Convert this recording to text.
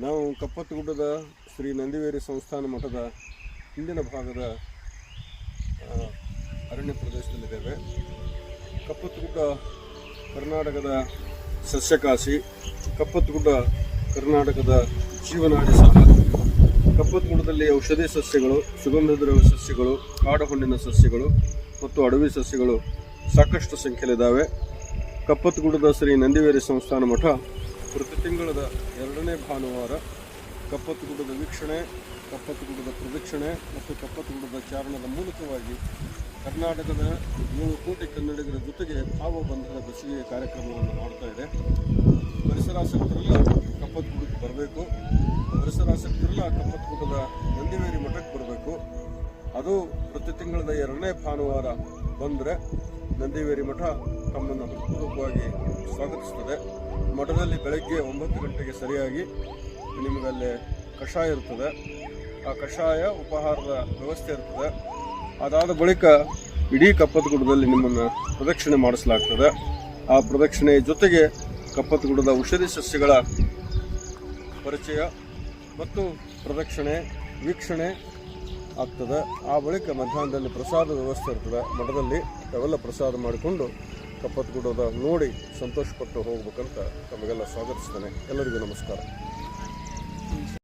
ನಾವು ಕಪ್ಪತ್ತಗುಡ್ಡದ ಶ್ರೀ ನಂದಿವೇರಿ ಸಂಸ್ಥಾನ ಮಠದ ಹಿಂದಿನ ಭಾಗದ ಅರಣ್ಯ ಪ್ರದೇಶದಲ್ಲಿದ್ದೇವೆ. ಕಪ್ಪತ್ತಗುಡ್ಡ ಕರ್ನಾಟಕದ ಸಸ್ಯಕಾಶಿ, ಕಪ್ಪತ್ತಗುಡ್ಡ ಕರ್ನಾಟಕದ ಜೀವನಾಡಿ ಸಹ ಕಪ್ಪತ್ತಗುಡ್ಡದಲ್ಲಿ ಔಷಧಿ ಸಸ್ಯಗಳು ಸುಗಂಧ ದ್ರವ್ಯ ಸಸ್ಯಗಳು ಕಾಡು ಹಣ್ಣಿನ ಸಸ್ಯಗಳು ಮತ್ತು ಅಡವಿ ಸಸ್ಯಗಳು ಸಾಕಷ್ಟು ಸಂಖ್ಯೆಯಲ್ಲಿದ್ದಾವೆ. ಕಪ್ಪತ್ತಗುಡ್ಡದ ಶ್ರೀ ನಂದಿವೇರಿ ಸಂಸ್ಥಾನ ಮಠ ಪ್ರತಿ ತಿಂಗಳದ ಎರಡನೇ ಭಾನುವಾರ ಕಪ್ಪತ್ತಗುಡ್ಡದ ವೀಕ್ಷಣೆ ಕಪ್ಪತ್ತಗುಡ್ಡದ ಪ್ರದಕ್ಷಿಣೆ ಮತ್ತು ಕಪ್ಪತ್ತಗುಡ್ಡದ ಚಾರಣದ ಮೂಲಕವಾಗಿ ಕರ್ನಾಟಕದ ಏಳು ಕೋಟಿ ಕನ್ನಡಿಗರ ಜೊತೆಗೆ ಭಾವಬಂಧನ ಬಸಿಗೆ ಕಾರ್ಯಕ್ರಮವನ್ನು ಮಾಡ್ತಾ ಇದೆ. ಪರಿಸರಾಸಕ್ತರೆಲ್ಲ ಕಪ್ಪತ್ತಗುಡ್ಡಕ್ಕೆ ಬರಬೇಕು. ಪರಿಸರಾಸಕ್ತರೆಲ್ಲ ಕಪ್ಪತ್ತಗುಡ್ಡದ ನಂದಿವೇರಿ ಮಠಕ್ಕೆ ಬರಬೇಕು. ಅದು ಪ್ರತಿ ತಿಂಗಳದ ಎರಡನೇ ಭಾನುವಾರ ಬಂದರೆ ನಂದಿವೇರಿ ಮಠ ತಮ್ಮನ್ನು ಹೃತ್ಪೂರ್ವಕವಾಗಿ ಸ್ವಾಗತಿಸ್ತದೆ ಮಠದಲ್ಲಿ ಬೆಳಗ್ಗೆ ಒಂಬತ್ತು ಗಂಟೆಗೆ ಸರಿಯಾಗಿ ನಿಮಗಲ್ಲಿ ಕಷಾಯ ಇರ್ತದೆ ಆ ಕಷಾಯ ಉಪಹಾರದ ವ್ಯವಸ್ಥೆ ಇರ್ತದೆ ಅದಾದ ಬಳಿಕ ಇಡೀ ಕಪ್ಪತ್ತಗುಡ್ಡದಲ್ಲಿ ನಿಮ್ಮನ್ನು ಪ್ರದಕ್ಷಿಣೆ ಮಾಡಿಸಲಾಗ್ತದೆ. ಆ ಪ್ರದಕ್ಷಿಣೆಯ ಜೊತೆಗೆ ಕಪ್ಪತ್ತಗುಡ್ಡದ ಔಷಧಿ ಸಸ್ಯಗಳ ಪರಿಚಯ ಮತ್ತು ಪ್ರದಕ್ಷಿಣೆ, ವೀಕ್ಷಣೆ ಆಗ್ತದೆ. ಆ ಬಳಿಕ ಮಧ್ಯಾಹ್ನದಲ್ಲಿ ಪ್ರಸಾದ ವ್ಯವಸ್ಥೆ ಇರ್ತದೆ. ಮಠದಲ್ಲಿ ಅವೆಲ್ಲ ಪ್ರಸಾದ ಮಾಡಿಕೊಂಡು ಕಪ್ಪತ್ಗುಡದ ನೋಡಿ ಸಂತೋಷಪಟ್ಟು ಹೋಗ್ಬೇಕಂತ ತಮಗೆಲ್ಲ ಸ್ವಾಗತಿಸ್ತೇನೆ. ಎಲ್ಲರಿಗೂ ನಮಸ್ಕಾರ.